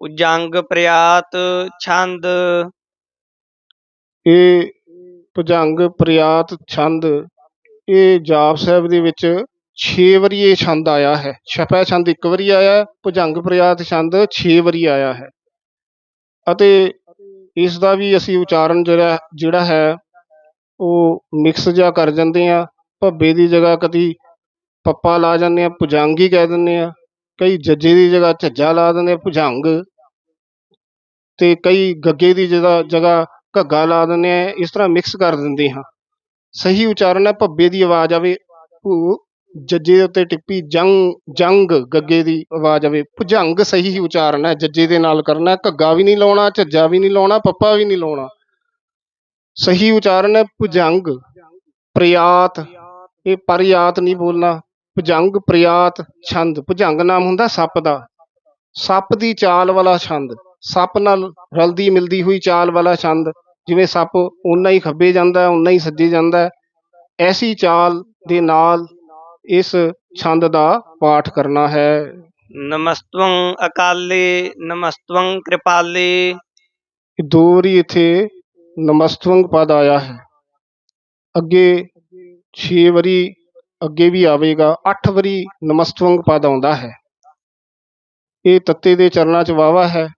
ਉਜੰਗ ਪ੍ਰਿਆਤ ਛੰਦ। ਇਹ ਭੁਜੰਗ ਪ੍ਰਿਆਤ ਛੰਦ। ਇਹ ਜਾਪ ਸਾਹਿਬ ਦੇ ਵਿੱਚ 6 ਵਾਰੀ ਇਹ ਛੰਦ ਆਇਆ ਹੈ। ਛਪੈ ਛੰਦ ਇੱਕ ਵਾਰੀ ਆਇਆ ਹੈ, ਭੁਜੰਗ ਪ੍ਰਿਆਤ ਛੰਦ 6 ਵਾਰੀ ਆਇਆ ਹੈ। ਅਤੇ ਇਸ ਦਾ ਵੀ ਅਸੀਂ ਉਚਾਰਨ ਜਿਹੜਾ ਜਿਹੜਾ ਹੈ ਉਹ ਮਿਕਸ ਜਿਹਾ ਕਰ ਜਾਂਦੇ ਆ ਭੱਬੇ ਦੀ ਜਗ੍ਹਾ ਕਦੀ ਪੱਪਾ ਲਾ ਜਾਂਦੇ ਆ ਭੁਜੰਗ ਹੀ ਕਹਿ ਦਿੰਦੇ ਆ ਕਈ ਜੱਜੇ ਦੀ ਜਗ੍ਹਾ ਝੱਜਾ ਲਾ ਦਿੰਦੇ ਭੁਜੰਗ ਤੇ ਕਈ ਗੱਗੇ ਦੀ ਜਗ੍ਹਾ ਜਗ੍ਹਾ ਘੱਗਾ ਲਾ ਦਿੰਦੇ ਆ, ਇਸ ਤਰ੍ਹਾਂ ਮਿਕਸ ਕਰ ਦਿੰਦੇ ਹਾਂ। ਸਹੀ ਉਚਾਰਨ ਹੈ, ਭੱਬੇ ਦੀ ਆਵਾਜ਼ ਆਵੇ, ਭੂ ਜੱਜੇ ਦੇ ਉੱਤੇ ਟਿੱਪੀ ਜੰਗ ਜੰਗ ਗੱਗੇ ਦੀ ਆਵਾਜ਼ ਆਵੇ। ਭੁਜੰਗ ਸਹੀ ਹੀ ਉਚਾਰਨ ਹੈ, ਜੱਜੇ ਦੇ ਨਾਲ ਕਰਨਾ ਘੱਗਾ ਵੀ ਨਹੀਂ ਲਾਉਣਾ, ਝੱਜਾ ਵੀ ਨਹੀਂ ਲਾਉਣਾ, ਪੱਪਾ ਵੀ ਨਹੀਂ ਲਾਉਣਾ। ਸਹੀ ਉਚਾਰਨ ਹੈ, ਭੁਜੰਗ ਪ੍ਰਯਾਤ ਇਹ ਪਰਿਆਤ ਨਹੀਂ ਬੋਲਣਾ। ਭੁਜੰਗ ਪ੍ਰਿਆਤ ਛੰਦ। ਭੁਜੰਗ ਨਾਮ ਹੁੰਦਾ ਸੱਪ ਦਾ। ਸੱਪ ਦੀ ਚਾਲ ਵਾਲਾ ਛੰਦ। ਸੱਪ ਨਾਲ ਰਲਦੀ ਮਿਲਦੀ ਹੋਈ ਚਾਲ ਵਾਲਾ ਛੰਦ। ਜਿਵੇਂ ਸੱਪ ਓਨਾ ਹੀ ਖੱਬੇ ਜਾਂਦਾ ਹੈ ਓਨਾ ਹੀ ਸੱਜੇ ਜਾਂਦਾ। ਹੈ ਐਸੀ ਚਾਲ ਦੇ ਨਾਲ ਇਸ ਛੰਦ ਦਾ ਪਾਠ ਕਰਨਾ ਹੈ। ਨਮਸਤਵੰ ਅਕਾਲੇ ਨਮਸਤਵੰ ਕਿਰਪਾਲੇ। ਇਹ ਦੋ ਵਾਰੀ ਇੱਥੇ ਨਮਸਤਵੰਗ ਪਦ ਆਇਆ ਹੈ। ਅੱਗੇ 6 ਵਾਰੀ ਅੱਗੇ ਵੀ ਆਵੇਗਾ। ਅੱਠ ਵਾਰੀ ਨਮਸਤਵੰਗ ਪਦ ਆਉਂਦਾ ਹੈ। ਇਹ ਤੱਤੇ ਦੇ ਚਰਨਾਂ 'ਚ ਵਾਵਾ ਹੈ।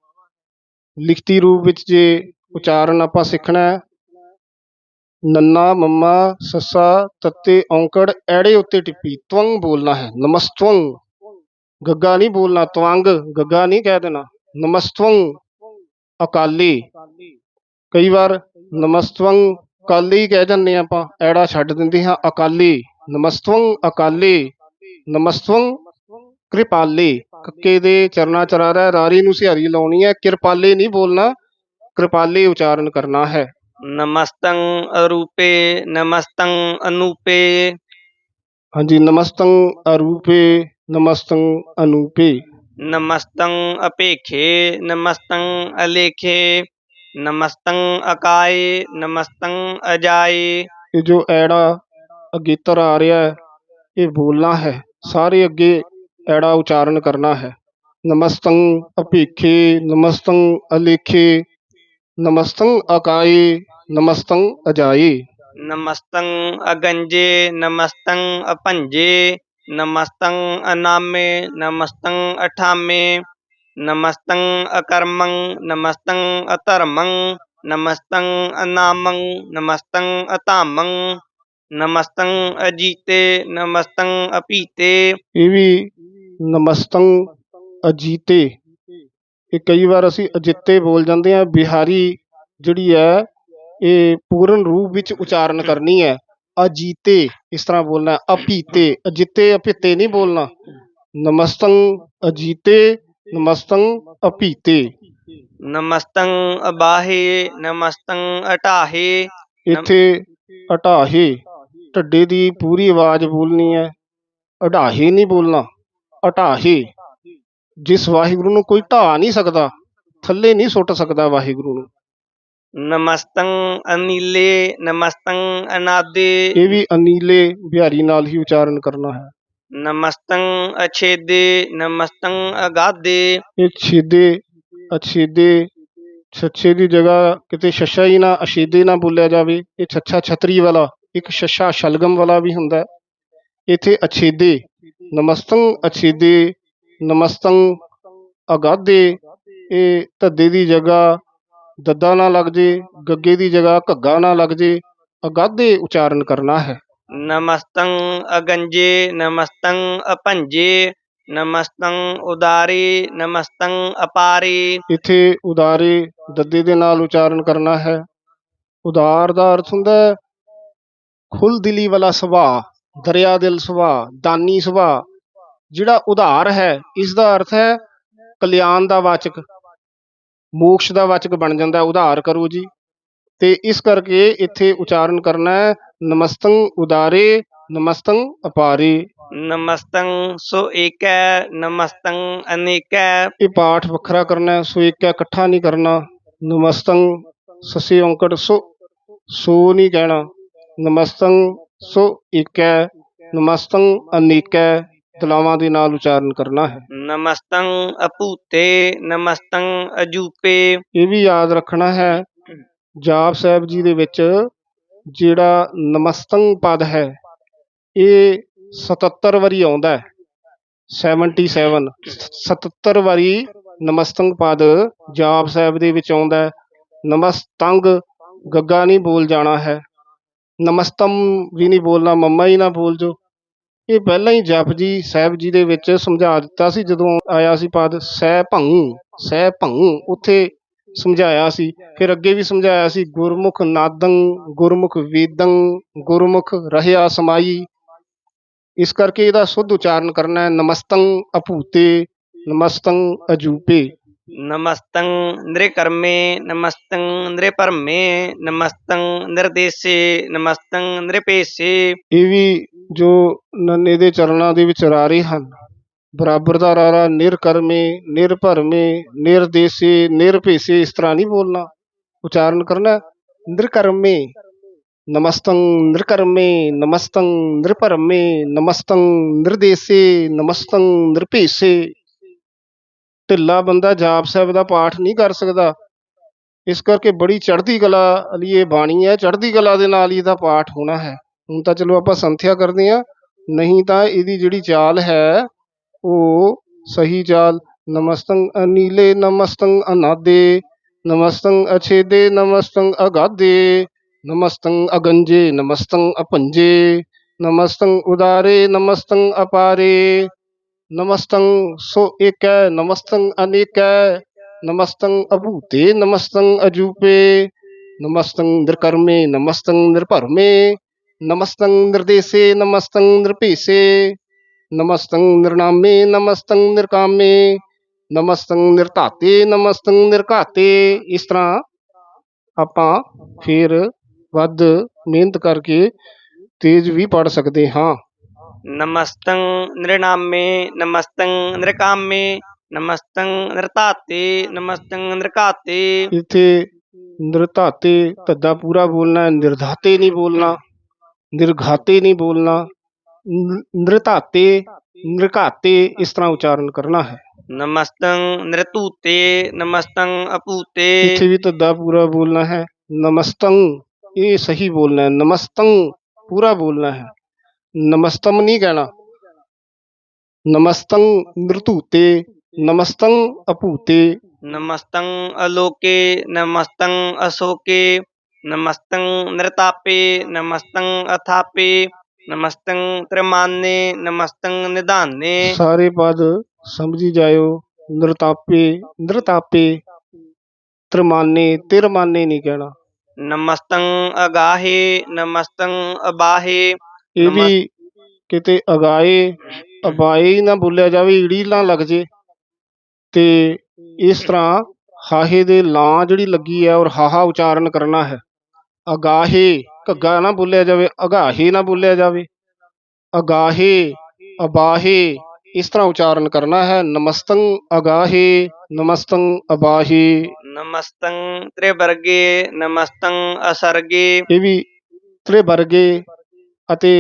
ਲਿਖਤੀ ਰੂਪ ਵਿੱਚ ਜੇ ਉਚਾਰਨ ਆਪਾਂ ਸਿੱਖਣਾ ਹੈ, ਨੰਨਾ, ਮੰਮਾ, ਸੱਸਾ, ਤੱਤੇ, ਔਂਕੜ, ਐੜੇ ਉੱਤੇ ਟਿੱਪੀ, ਤਵੰਗ ਬੋਲਣਾ ਹੈ। ਨਮਸਤਵੰਗ। ਗੱਗਾ ਨਹੀਂ ਬੋਲਣਾ, ਤਵੰਗ। ਗੱਗਾ ਨਹੀਂ ਕਹਿ ਦੇਣਾ। ਨਮਸਤਵੰਗ। ਅਕਾਲੀ। ਕਈ ਵਾਰ ਨਮਸਤਵੰਗ ਕਾਲੀ ਕਹਿ ਜਾਂਦੇ ਹਾਂ ਆਪਾਂ, ਐੜਾ ਛੱਡ ਦਿੰਦੇ ਹਾਂ, ਅਕਾਲੀ। ਨਮਸਤਵੰ ਅਕਾਲੀ ਨਮਸਤਵੰ ਕਿਰਪਾਲੇ। ਕੱਕੇ ਦੇ ਚਰਨਾ ਚਰਾਰਾ ਰਾਰੀ ਨੂੰ ਸਿਹਾਰੀ ਲਾਉਣੀ ਹੈ। ਕਿਰਪਾਲੇ ਨਹੀਂ ਬੋਲਣਾ ਕਿਰਪਾਲੇ ਉਚਾਰਨ ਕਰਨਾ ਹੈ। ਨਮਸਤੰ ਅਰੂਪੇ ਨਮਸਤੰ ਅਨੂਪੇ। ਹਾਂਜੀ ਨਮਸਤੰ ਅਰੂਪੇ ਨਮਸਤੰ ਅਨੂਪੇ। ਨਮਸਤੰ ਅਪੇਖੇ ਨਮਸਤੰ ਅਲੇਖੇ। ਨਮਸਤੰ ਅਕਾਏ ਨਮਸਤੰ ਅਜਾਏ। ਇਹ ਜੋ ਐੜਾ ਅਗੇਤਰ ਆ ਰਿਹਾ ਹੈ। ਇਹ ਬੋਲਣਾ ਹੈ। ਸਾਰੇ ਅੱਗੇ ਐੜਾ ਉਚਾਰਨ ਕਰਨਾ ਹੈ। ਨਮਸਤੰ ਅਭੀਖੇ ਨਮਸਤੰ ਅਲੇਖੇ, ਨਮਸਤੰ ਅਕਾਏ, ਨਮਸਤੰ ਅਜਾਏ। ਨਮਸਤੰ ਅਗੰਜੇ, ਨਮਸਤੰ ਅਪੰਜੇ ਨਮਸਤੰ ਅਨਾਮੇ, ਨਮਸਤੰ ਅਠਾਮੇ, ਨਮਸਤੰ ਅਕਰਮੰ, ਨਮਸਤੰ ਅਧਰਮੰ, ਨਮਸਤੰ ਅਨਾਮੰ, ਨਮਸਤੰ ਅਧਾਮੰ ਨਮਸਤੰ ਅਜੀਤੇ ਨਮਸਤੰ ਅਪੀਤੇ ਇਹ ਵੀ ਨਮਸਤੰ ਅਜੀਤੇ। ਇਹ ਕਈ ਵਾਰ ਅਸੀਂ ਅਜਿੱਤੇ ਬੋਲ ਜਾਂਦੇ ਹਾਂ। ਬਿਹਾਰੀ ਜਿਹੜੀ ਹੈ ਇਹ ਪੂਰਨ ਰੂਪ ਵਿੱਚ ਉਚਾਰਨ ਕਰਨੀ ਹੈ। ਅਜੀਤੇ ਇਸ ਤਰ੍ਹਾਂ ਬੋਲਣਾ ਹੈ, ਅਪੀਤੇ ਅਜਿੱਤੇ ਅਪੀਤੇ ਨਹੀਂ ਬੋਲਣਾ। ਨਮਸਤੰ ਅਜੀਤੇ ਨਮਸਤੰ ਅਪੀਤੇ ਨਮਸਤੰ ਅਬਾਹੇ ਨਮਸਤੰ ਅਟਾਹੇ। ਇੱਥੇ ਅਟਾਹੇ। ਢੱਡੇ ਦੀ ਪੂਰੀ ਆਵਾਜ਼ ਬੋਲਣੀ ਹੈ। ਅਢਾਹੇ ਨਹੀਂ ਬੋਲਣਾ ਅਟਾਹੇ ਜਿਸ ਵਾਹਿਗੁਰੂ ਨੂੰ ਕੋਈ ਢਾ ਨਹੀਂ ਸਕਦਾ ਥੱਲੇ ਨਹੀਂ ਸੁੱਟ ਸਕਦਾ ਵਾਹਿਗੁਰੂ ਨੂੰ। ਨਮਸਤੰ ਅਨੀਲੇ ਨਮਸਤੰ ਅਨਾਦੇ। ਇਹ ਵੀ ਅਨੀਲੇ ਬਿਹਾਰੀ ਨਾਲ ਹੀ ਉਚਾਰਨ ਕਰਨਾ ਹੈ। ਨਮਸਤੰ ਅਛੇਦੇ ਨਮਸਤੰ ਅਗਾਦੇ। ਇਹ ਛੇਦੇ ਅਛੇਦੇ ਛੱਛੇ ਦੀ ਜਗ੍ਹਾ ਕਿਤੇ ਛੱਛਾ ਹੀ ਨਾ ਅਛੇਦੇ ਨਾ ਬੋਲਿਆ ਜਾਵੇ ਇਹ ਛੱਛਾ ਛਤਰੀ ਵਾਲਾ। ਇੱਕ ਛੱਛਾ ਸ਼ਲਗਮ ਵਾਲਾ ਵੀ ਹੁੰਦਾ। ਇੱਥੇ ਅਛੇਦੇ ਨਮਸਤੰ ਅਛੇਦੇ ਨਮਸਤੰ ਅਗਾਧੇ ਇਹ ਧੱਦੇ ਦੀ ਜਗ੍ਹਾ ਦੱਦਾ ਨਾ ਲੱਗ ਜੇ ਗੱਗੇ ਦੀ ਜਗ੍ਹਾ ਘੱਗਾ ਨਾ ਲੱਗ ਜੇ ਅਗਾਧੇ ਉਚਾਰਨ ਕਰਨਾ ਹੈ। ਨਮਸਤੰ ਅਗੰਜੇ ਨਮਸਤੰ ਅਪੰਜੇ ਨਮਸਤੰ ਉਦਾਰੇ ਨਮਸਤੰ ਅਪਾਰੇ। ਇੱਥੇ ਉਦਾਰੇ ਦੱਦੇ ਦੇ ਨਾਲ ਉਚਾਰਨ ਕਰਨਾ ਹੈ। ਉਦਾਰ ਦਾ ਅਰਥ ਹੁੰਦਾ ਹੈ ਖੁੱਲ ਦਿਲੀ ਵਾਲਾ ਸੁਭਾਅ ਦਰਿਆ ਦਿਲ ਸੁਭਾਅ ਦਾਨੀ ਸੁਭਾਅ ਜਿਹੜਾ ਉਧਾਰ ਹੈ ਇਸ ਦਾ ਅਰਥ ਹੈ ਕਲਿਆਣ ਦਾ ਵਾਚਕ। ਮੋਕਸ਼ ਦਾ ਵਾਚਕ ਬਣ ਜਾਂਦਾ ਉਧਾਰ ਕਰੋ ਜੀ। ਤੇ ਇਸ ਕਰਕੇ ਇੱਥੇ ਉਚਾਰਨ ਕਰਨਾ ਹੈ ਨਮਸਤੰ ਉਦਾਰੇ ਨਮਸਤੰ ਅਪਾਰੇ। ਨਮਸਤੰ ਸੋ ਏਕੈ ਨਮਸਤੰ ਅਨੇਕੈ। ਇਹ ਪਾਠ ਵੱਖਰਾ ਕਰਨਾ ਹੈ ਸੋ ਹੈ ਇਕੱਠਾ ਨਹੀਂ ਕਰਨਾ। ਨਮਸਤੰ ਸਸੇ ਔਂਕੜ ਸੋ ਸੋ ਨਹੀਂ ਕਹਿਣਾ। ਨਮਸਤੰ ਸੋ ਇੱਕ ਨਮਸਤੰ ਅਨੇਕੈ ਤਲਾਵਾਂ ਦੇ ਨਾਲ ਉਚਾਰਨ ਕਰਨਾ ਹੈ। ਨਮਸਤੰ ਅਪੂਤੇ ਨਮਸਤੰ ਅਜੂਪੇ। ਇਹ ਵੀ ਯਾਦ ਰੱਖਣਾ ਹੈ ਜਾਪ ਸਾਹਿਬ ਜੀ ਦੇ ਵਿੱਚ ਜਿਹੜਾ ਨਮਸਤੰ ਪਦ ਹੈ ਇਹ 77 ਵਾਰੀ ਆਉਂਦਾ ਹੈ। 77 77 ਵਾਰੀ ਨਮਸਤੰ ਪਦ ਜਾਪ ਸਾਹਿਬ ਦੇ ਵਿੱਚ ਆਉਂਦਾ ਹੈ। ਨਮਸਤੰਗ ਗੱਗਾ ਨਹੀਂ ਬੋਲ ਜਾਣਾ ਹੈ। ਨਮਸਤਮ ਵੀ ਨਹੀਂ ਬੋਲਣਾ, ਮੰਮਾ ਹੀ ਨਾ ਬੋਲ ਜੋ। ਇਹ ਪਹਿਲਾਂ ਹੀ ਜਪਜੀ ਸਾਹਿਬ ਜੀ ਦੇ ਵਿੱਚ ਸਮਝਾ ਦਿੱਤਾ ਸੀ, ਜਦੋਂ ਆਇਆ ਸੀ ਪਦ ਸਹਿ ਭੰਗ ਸਹਿ ਭੰਗ, ਉੱਥੇ ਸਮਝਾਇਆ ਸੀ। ਫਿਰ ਅੱਗੇ ਵੀ ਸਮਝਾਇਆ ਸੀ, ਗੁਰਮੁਖ ਨਾਦੰ, ਗੁਰਮੁਖ ਵੇਦੰ, ਗੁਰਮੁਖ ਰਹਿਆ ਸਮਾਈ। ਇਸ ਕਰਕੇ ਇਹਦਾ ਸ਼ੁੱਧ ਉਚਾਰਨ ਕਰਨਾ ਹੈ, ਨਮਸਤੰ ਅਭੂਤੇ, ਨਮਸਤੰ ਅਜੂਪੇ ਨਮਸਤੰ ਨ੍ਰਿਕਰਮੇ ਨਮਸਤੰ ਨ੍ਰਿਪਰਮੇ ਨਮਸਤੰ ਨਿਰਦੇਸੇ ਨਮਸਤੰ ਨ੍ਰਿਪੇਸੇ ਇਹ ਵੀ ਜੋ ਨੰਨੇ ਦੇ ਚਰਨਾਂ ਦੇ ਵਿੱਚ ਹਨ। ਬਰਾਬਰ ਦਾ ਰਾਰਾ ਨਿਰਕਰਮੇ ਨਿਰਭਰਮੇ ਨਿਰਦੇਸੇ ਨਿਰਭੇਸੇ ਇਸ ਤਰ੍ਹਾਂ ਨਹੀਂ ਬੋਲਣਾ। ਉਚਾਰਨ ਕਰਨਾ ਨਿਰਕਰਮੇ ਨਮਸਤੰ ਨਿਰਕਰਮੇ ਨਮਸਤੰ ਨਿਰਭਰਮੇ ਨਮਸਤੰ ਨਿਰਦੇਸੇ ਨਮਸਤੰ ਨਿਰਪੇਸ਼ੇ ਢਿੱਲਾ ਬੰਦਾ ਜਾਪ ਸਾਹਿਬ ਦਾ ਪਾਠ ਨਹੀਂ ਕਰ ਸਕਦਾ। ਇਸ ਕਰਕੇ ਬੜੀ ਚੜ੍ਹਦੀ ਕਲਾ ਲਈ ਇਹ ਬਾਣੀ ਹੈ। ਚੜ੍ਹਦੀ ਕਲਾ ਦੇ ਨਾਲ ਹੀ ਇਹਦਾ ਪਾਠ ਹੋਣਾ ਹੈ। ਹੁਣ ਤਾਂ ਚਲੋ ਆਪਾਂ ਸੰਥਿਆ ਕਰਦੇ ਹਾਂ। ਨਹੀਂ ਤਾਂ ਇਹਦੀ ਜਿਹੜੀ ਚਾਲ ਹੈ, ਉਹ ਸਹੀ ਚਾਲ, ਨਮਸਤੰ ਅਨੀਲੇ, ਨਮਸਤੰ ਅਨਾਦੇ, ਨਮਸਤੰ ਅਛੇਦੇ, ਨਮਸਤੰ ਅਗਾਦੇ, ਨਮਸਤੰ ਅਗੰਜੇ, ਨਮਸਤੰ ਅਪੰਜੇ, ਨਮਸਤੰ ਉਦਾਰੇ, ਨਮਸਤੰ ਅਪਾਰੇ ਨਮਸਤੰ, ਸੋ ਏਕੈ, ਨਮਸਤੰ ਅਨੇਕੈ, ਨਮਸਤੰ ਅਭੂਤੇ, ਨਮਸਤੰ ਅਜੂਪੇ ਨਮਸਤੰ ਨਿਰਕਰਮੇ, ਨਮਸਤੰ ਨਿਰਭਰਮੇ, ਨਮਸਤੰ ਨਿਰਦੇਸੇ, ਨਮਸਤੰ ਨਿਰਭੇਸੇ, ਨਮਸਤੰ ਨਿਰਨਾਮੇ, ਨਮਸਤੰ ਨਿਰਕਾਮੇ, ਨਮਸਤੰ ਨਿਰਤਾਤੇ ਨਮਸਤੰ ਨਿਰਘਾਤੇ। ਇਸ ਤਰ੍ਹਾਂ ਆਪਾਂ ਫਿਰ ਵੱਧ ਮਿਹਨਤ ਕਰਕੇ ਤੇਜ਼ ਵੀ ਪੜ ਸਕਦੇ ਹਾਂ। ਨਮਸਤੰ ਨ੍ਰਿਨਾਮੇ ਨਮਸਤੰ ਨ੍ਰਿਕਾਮੇ ਨਮਸਤੰ ਨ੍ਰਤਾਤੇ ਨਮਸਤੰ ਨ੍ਰਕਾਤੇ ਇੱਥੇ ਨਿਰਧਾਤੇ ਧੱਦਾ ਪੂਰਾ ਬੋਲਣਾ ਹੈ ਨਿਰਧਾਤੇ ਨਹੀਂ ਬੋਲਣਾ ਨਿਰਘਾਤੇ ਨਹੀਂ ਬੋਲਣਾ ਨਿ- ਨਿਰਧਾਤੇ ਨਿਰਘਾਤੇ ਇਸ ਤਰ੍ਹਾਂ ਉਚਾਰਨ ਕਰਨਾ ਹੈ ਨਮਸਤੰ ਨ੍ਰਤੂਤੇ ਨਮਸਤੰ ਅਪੂਤੇ ਇੱਥੇ ਵੀ ਧੱਦਾ ਪੂਰਾ ਬੋਲਣਾ ਹੈ ਨਮਸਤੰ ਇਹ ਸਹੀ ਬੋਲਣਾ ਹੈ ਨਮਸਤੰ ਪੂਰਾ ਬੋਲਣਾ ਹੈ ਨਮਸਤਮ ਨਹੀਂ ਕਹਿਣਾ ਨਮਸਤੰ ਨਿਰਧੂਤੇ ਨਮਸਤੰ ਅਭੂਤੇ ਨਮਸਤੰ ਅਲੋਕੇ ਨਮਸਤੰ ਅਸ਼ੋਕੇ ਨਮਸਤੰ ਨ੍ਰਤਾਪੇ ਨਮਸਤੰ ਅਥਾਪੇ ਨਮਸਤੰ ਤ੍ਰਿਮਾਨੇ ਨਮਸਤੰ ਨਿਧਾਨੇ ਸਾਰੇ ਪਦ ਸਮਝੀ ਜਾਇਓ ਨਿਰਤਾਪੇ ਨਿਰਤਾਪੇ ਤਰਮਾਨੇ ਤਿਰਮਾਨੇ ਨਹੀਂ ਕਹਿਣਾ ਨਮਸਤੰ ਅਗਾਹੇ ਨਮਸਤੰ ਅਬਾਹੇ ਇਹ ਵੀ ਕਿਤੇ ਅਗਾਏ ਅਬਾਏ ਨਾ ਬੋਲਿਆ ਜਾਵੇ ਈੜੀ ਨਾ ਲੱਗ ਜੇ। ਤੇ ਇਸ ਤਰ੍ਹਾਂ ਹਾਹੇ ਦੇ ਲਾਂ ਜਿਹੜੀ ਲੱਗੀ ਹੈ ਔਰ ਹਾਹਾ ਉਚਾਰਨ ਕਰਨਾ ਹੈ। ਅਗਾਹੇ ਘੱਗਾ ਨਾ ਬੋਲਿਆ ਜਾਵੇ ਅਗਾਹੇ ਨਾ ਬੋਲਿਆ ਜਾਵੇ। ਅਗਾਹੇ ਅਬਾਹੇ ਇਸ ਤਰ੍ਹਾਂ ਉਚਾਰਨ ਕਰਨਾ ਹੈ। ਨਮਸਤੰ ਅਗਾਹੇ ਨਮਸਤੰ ਅਬਾਹੇ। ਨਮਸਤੰ ਤ੍ਰਿਵਰਗੇ ਨਮਸਤੰ ਅਸਰਗੇ। ਇਹ ਵੀ ਤ੍ਰੇ ਵਰਗੇ ਅਤੇ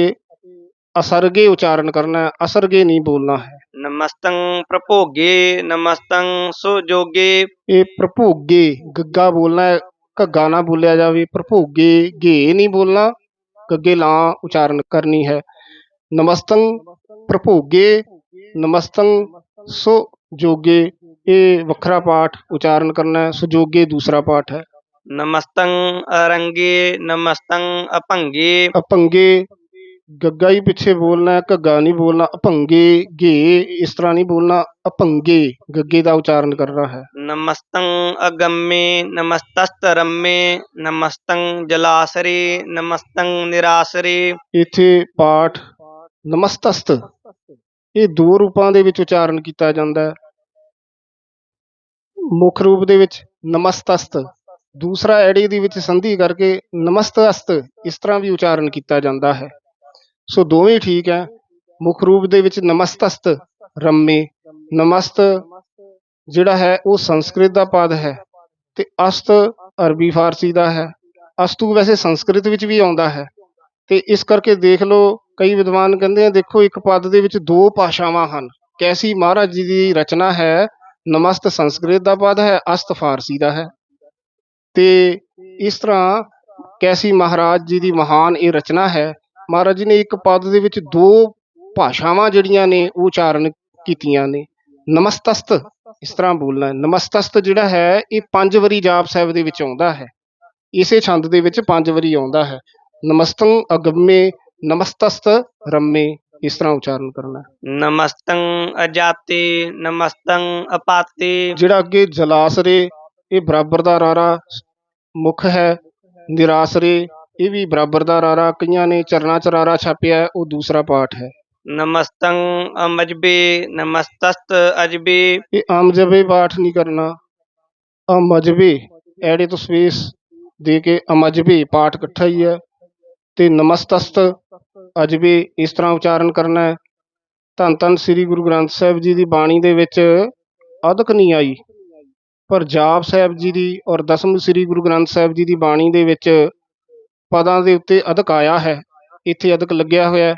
ਅਸਰਗੇ ਉਚਾਰਨ ਕਰਨਾ ਹੈ ਅਸਰਗੇ ਨਹੀਂ ਬੋਲਣਾ ਹੈ। ਨਮਸਤੰ ਪ੍ਰਭੋਗੇ ਨਮਸਤੰ ਸੁਜੋਗੇ ਇਹ ਪ੍ਰਭੋਗੇ ਗੱਗਾ ਬੋਲਣਾ ਹੈ ਘੱਗਾ ਨਾ ਬੋਲਿਆ ਜਾਵੇ ਪ੍ਰਭੋਗੇ ਗੇ ਨਹੀਂ ਬੋਲਣਾ ਗੱਗੇ ਲਾਂ ਉਚਾਰਨ ਕਰਨੀ ਹੈ। ਨਮਸਤੰ ਪ੍ਰਭੋਗੇ ਨਮਸਤੰ ਸੋ ਜੋਗੇ ਇਹ ਵੱਖਰਾ ਪਾਠ ਉਚਾਰਨ ਕਰਨਾ ਹੈ ਸੁਜੋਗੇ ਦੂਸਰਾ ਪਾਠ ਹੈ। ਨਮਸਤੰ ਅਰੰਗੇ ਨਮਸਤੰ ਅਭੰਗੇ ਅਪੰਗੇ ਗੱਗਾ ਹੀ ਪਿੱਛੇ ਬੋਲਣਾ ਹੈ ਘੱਗਾ ਨਹੀਂ ਬੋਲਣਾ ਅਪੰਗੇ ਗੇ ਇਸ ਤਰ੍ਹਾਂ ਨਹੀਂ ਬੋਲਣਾ ਅਪੰਗੇ ਗੱਗੇ ਦਾ ਉਚਾਰਨ ਕਰਨਾ ਹੈ। ਨਮਸਤੰ ਅਗੰਮੇ ਨਮਸਤਸਤਰੰਮੇ ਨਮਸਤੰ ਜਲਾਸਰੇ ਨਮਸਤੰ ਨਿਰਾਸਰੇ। ਇੱਥੇ ਪਾਠ ਨਮਸਤਸਤ ਇਹ ਦੋ ਰੂਪਾਂ ਦੇ ਵਿੱਚ ਉਚਾਰਨ ਕੀਤਾ ਜਾਂਦਾ ਹੈ। ਮੁੱਖ ਰੂਪ ਦੇ ਵਿੱਚ ਨਮਸਤਸਤ ਦੂਸਰਾ ਐੜੀ ਦੇ ਵਿੱਚ ਸੰਧੀ ਕਰਕੇ ਨਮਸਤਸਤ ਇਸ ਤਰ੍ਹਾਂ ਵੀ ਉਚਾਰਨ ਕੀਤਾ ਜਾਂਦਾ ਹੈ। ਸੋ ਦੋਵੇਂ ਠੀਕ ਹੈ। ਮੁੱਖ ਰੂਪ ਦੇ ਵਿੱਚ ਨਮਸਤਸਤ ਰੰਮੇ। ਨਮਸਤ ਜਿਹੜਾ ਹੈ, ਉਹ ਸੰਸਕ੍ਰਿਤ ਦਾ ਪਦ ਹੈ ਤੇ ਅਸਤ ਅਰਬੀ ਫਾਰਸੀ ਦਾ ਹੈ। ਅਸਤੂ ਵੈਸੇ ਸੰਸਕ੍ਰਿਤ ਵਿੱਚ ਵੀ ਆਉਂਦਾ ਹੈ। ਤੇ ਇਸ ਕਰਕੇ ਦੇਖ ਲਓ, ਕਈ ਵਿਦਵਾਨ ਕਹਿੰਦੇ ਆ, ਦੇਖੋ ਇੱਕ ਪਦ ਦੇ ਵਿੱਚ ਦੋ ਭਾਸ਼ਾਵਾਂ ਹਨ। ਕੈਸੀ ਮਹਾਰਾਜ ਜੀ ਦੀ ਰਚਨਾ ਹੈ, ਨਮਸਤ ਸੰਸਕ੍ਰਿਤ ਦਾ ਪਦ ਹੈ, ਅਸਤ ਫਾਰਸੀ ਦਾ ਹੈ। ਤੇ ਇਸ ਤਰ੍ਹਾਂ ਕੈਸੀ ਮਹਾਰਾਜ ਜੀ ਦੀ ਮਹਾਨ ਇਹ ਰਚਨਾ ਹੈ ਮਹਾਰਾਜ ਜੀ ਨੇ ਇੱਕ ਪਦ ਦੇ ਵਿੱਚ ਦੋ ਭਾਸ਼ਾਵਾਂ ਜਿਹੜੀਆਂ ਨੇ ਉਹ ਉਚਾਰਨ ਕੀਤੀਆਂ ਨੇ। ਨਮਸਤਸਤ ਇਸ ਤਰ੍ਹਾਂ ਬੋਲਣਾ ਨਮਸਤਸਤ ਜਿਹੜਾ ਹੈ ਇਹ ਪੰਜ ਵਾਰੀ ਜਾਪ ਸਾਹਿਬ ਦੇ ਵਿੱਚ ਆਉਂਦਾ ਹੈ। ਇਸੇ ਛੰਦ ਦੇ ਵਿੱਚ ਪੰਜ ਵਾਰੀ ਆਉਂਦਾ ਹੈ। ਨਮਸਤੰ ਅਗੰਮੇ ਨਮਸਤਸਤ ਰੰਮੇ ਇਸ ਤਰ੍ਹਾਂ ਉਚਾਰਨ ਕਰਨਾ। ਨਮਸਤੰ ਅਜਾਤੇ ਨਮਸਤੰ ਅਪਾਤੇ। ਜਿਹੜਾ ਅੱਗੇ ਜਲਾਸਰੇ ਇਹ ਬਰਾਬਰ ਦਾ ਰਾਰਾ ਮੁੱਖ ਹੈ। ਨਿਰਾਸਰੇ ਇਹ ਵੀ ਬਰਾਬਰ ਦਾ ਰਾਰਾ ਕਈਆਂ ਨੇ ਚਰਨਾ ਚ ਰਾਰਾ ਛਾਪਿਆ ਉਹ ਦੂਸਰਾ ਪਾਠ ਹੈ। ਨਮਸਤੰ ਅਮਜਬੇ ਨਮਸਤਸਤ ਅਜਬੇ। ਇਹ ਆਮ ਜਬੇ ਪਾਠ ਨਹੀਂ ਕਰਨਾ। ਅਮਜਬੇ ਐੜੇ ਤੋਂ ਸਪੇਸ ਦੇ ਕੇ ਅਮਜਬੇ ਪਾਠ ਇਕੱਠਾ ਹੀ ਹੈ। ਤੇ ਨਮਸਤਸਤ ਅਜਬੇ ਇਸ ਤਰ੍ਹਾਂ ਉਚਾਰਨ ਕਰਨਾ ਹੈ। ਧੰਨ ਧੰਨ ਸ੍ਰੀ ਗੁਰੂ ਗ੍ਰੰਥ ਸਾਹਿਬ ਜੀ ਦੀ ਬਾਣੀ ਦੇ ਵਿੱਚ ਅਦਕ ਨਹੀਂ ਆਈ। ਪਰ ਜਾਪ ਸਾਹਿਬ ਜੀ ਦੀ ਔਰ ਦਸਮ ਸ੍ਰੀ ਗੁਰੂ ਗ੍ਰੰਥ ਸਾਹਿਬ ਜੀ ਦੀ ਬਾਣੀ ਦੇ ਵਿੱਚ ਪਦਾਂ ਦੇ ਉੱਤੇ ਅਦਕ ਆਇਆ ਹੈ ਇੱਥੇ ਅਦਕ ਲੱਗਿਆ ਹੋਇਆ ਹੈ।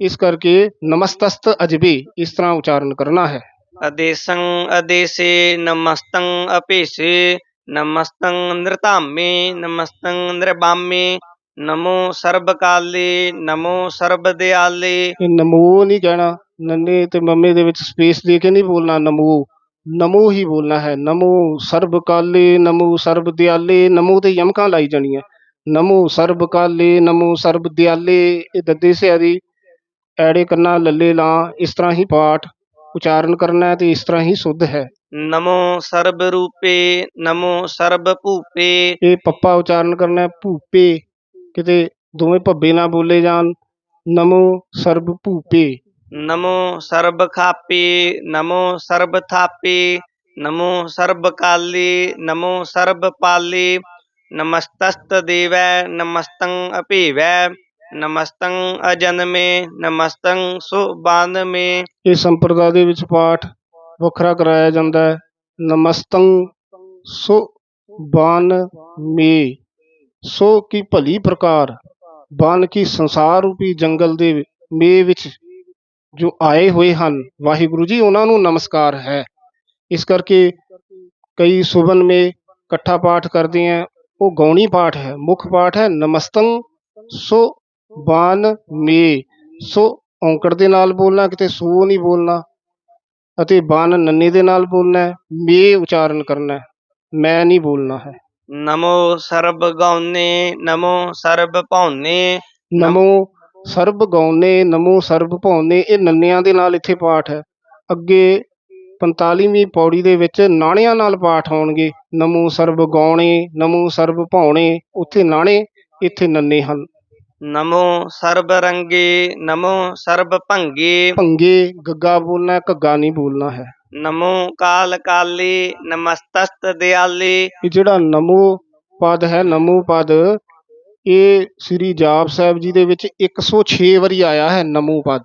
ਇਸ ਕਰਕੇ ਨਮਸਤਸਤ ਅਜਬੇ ਇਸ ਤਰ੍ਹਾਂ ਉਚਾਰਨ ਕਰਨਾ ਹੈ। ਅਦੇਸੰ ਅਦੇਸੇ ਨਮਸਤੰ ਅਪੇਸੇ ਨਮਸਤੰ ਨ੍ਰਤਾਮੇ ਨਮਸਤੰ ਨ੍ਰਬਾਮੇ ਨਮੋ ਸਰਬਕਾਲੇ ਨਮੋ ਸਰਬਦਿਆਲੇ। ਨਮੋ ਨਹੀਂ ਕਹਿਣਾ ਨੰਨੇ ਤੇ ਮੰਮੇ ਦੇ ਵਿੱਚ ਸਪੇਸ ਦੇ ਕੇ ਨਹੀਂ ਬੋਲਣਾ ਨਮੋ। ਨਮੋ ਹੀ ਬੋਲਣਾ ਹੈ ਨਮੋ ਸਰਬ ਕਾਲੇ ਨਮੋ ਸਰਬ ਦਿਆਲੇ ਨਮੋ ਤੇ ਯਮਕਾਂ ਲਾਈ ਜਾਣੀਆਂ। ਨਮੋ ਸਰਬ ਕਾਲੇ ਨਮੋ ਸਰਬ ਦਿਆਲੇ ਇਹ ਦੱਦੇ ਸਿਆਰੀ ਐੜੇ ਕੰਨਾ ਲੱਲੇ ਲਾਂ ਇਸ ਤਰ੍ਹਾਂ ਹੀ ਪਾਠ ਉਚਾਰਨ ਕਰਨਾ ਹੈ ਤੇ ਇਸ ਤਰ੍ਹਾਂ ਹੀ ਸੁੱਧ ਹੈ। ਨਮੋ ਸਰਬ ਰੂਪੇ ਨਮੋ ਸਰਬ ਭੂਪੇ। ਇਹ ਪੱਪਾ ਉਚਾਰਨ ਕਰਨਾ ਹੈ ਭੂਪੇ ਕਿਤੇ ਦੋਵੇਂ ਭੱਬੇ ਨਾ ਬੋਲੇ ਜਾਣ। ਨਮੋ ਸਰਬ ਭੂਪੇ। ਨਮੋ ਸਰਬ ਖਾਪੇ ਨਮੋ ਸਰਬ ਥਾਪੇ ਨਮੋ ਸਰਬ ਕਾਲੇ ਨਮੋ ਸਰਬ ਪਾਲੇ। ਨਮਸਤਸਤ ਦੇਵੈ, ਨਮਸਤੰ ਅਭੇਵੈ, ਨਮਸਤੰ ਅਜਨਮੇ, ਨਮਸਤੰ ਸੁਬਾਨਮੇ। ਇਹ ਸੰਪਰਦਾ ਦੇ ਵਿੱਚ ਪਾਠ ਵੱਖਰਾ ਕਰਾਇਆ ਜਾਂਦਾ ਹੈ। ਨਮਸਤੰ ਸੋ ਸੋ ਕੀ ਭਲੀ ਪ੍ਰਕਾਰ, ਬਾਨ ਕੀ ਸੰਸਾਰ ਰੂਪੀ ਜੰਗਲ ਦੇ ਮੇ ਵਿੱਚ ਜੋ ਆਏ ਹੋਏ ਹਨ, ਵਾਹਿਗੁਰੂ ਜੀ, ਉਹਨਾਂ ਨੂੰ ਨਮਸਕਾਰ ਹੈ। ਇਸ ਕਰਕੇ ਕਈ ਸੁਬਨ ਮੇ ਇਕੱਠਾ ਪਾਠ ਕਰਦੇ ਆ ਉਹ ਗੌਣੀ ਪਾਠ ਹੈ ਮੁੱਖ ਪਾਠ ਹੈ ਨਮਸਤੰ ਸੋ ਬਨ ਮੇ ਸੋ ਔਂਕੜ ਦੇ ਨਾਲ ਬੋਲਣਾ ਕਿਤੇ ਸੋ ਨਹੀਂ ਬੋਲਣਾ ਅਤੇ ਬਨ ਨੰਨੇ ਦੇ ਨਾਲ ਬੋਲਣਾ ਹੈ ਮੇ ਉਚਾਰਨ ਕਰਨਾ ਹੈ ਮੈਂ ਨਹੀਂ ਬੋਲਣਾ ਹੈ। ਨਮੋ ਸਰਬ ਗਉਨੇ ਨਮੋ ਸਰਬ ਭਉਨੇ। ਨਮੋ ਸਰਬ ਗਾਉਨੇ ਨਮੋ ਸਰਬ ਭਉਨੇ ਇਹ ਨੰਨਿਆਂ ਦੇ ਨਾਲ ਇੱਥੇ ਪਾਠ ਹੈ। ਅੱਗੇ 45ਵੀਂ ਪੌੜੀ ਦੇ ਵਿੱਚ ਨਾਣਿਆਂ ਨਾਲ ਪਾਠ ਹੋਣਗੇ। ਨਮੋ ਸਰਬ ਗਾਉਣੇ ਨਮੋ ਸਰਬ ਭਉਣੇ ਉੱਥੇ ਨਾਣੇ ਇੱਥੇ ਨੰਨੇ ਹਨ। ਨਮੋ ਸਰਬ ਰੰਗੇ ਨਮੋ ਸਰਬ ਭੰਗੇ। ਭੰਗੇ ਗੱਗਾ ਬੋਲਣਾ ਘੱਗਾ ਨਹੀਂ ਬੋਲਣਾ ਹੈ। ਨਮੋ ਕਾਲ ਕਾਲੇ ਨਮਸਤਸਤ ਦਿਆਲੇ। ਇਹ ਜਿਹੜਾ ਨਮੋ ਪਦ ਹੈ ਨਮੋ ਪਦ ਇਹ ਸ੍ਰੀ ਜਾਪ ਸਾਹਿਬ ਜੀ ਦੇ ਵਿੱਚ 106 ਵਾਰੀ ਆਇਆ ਹੈ ਨਮੋ ਪਦ।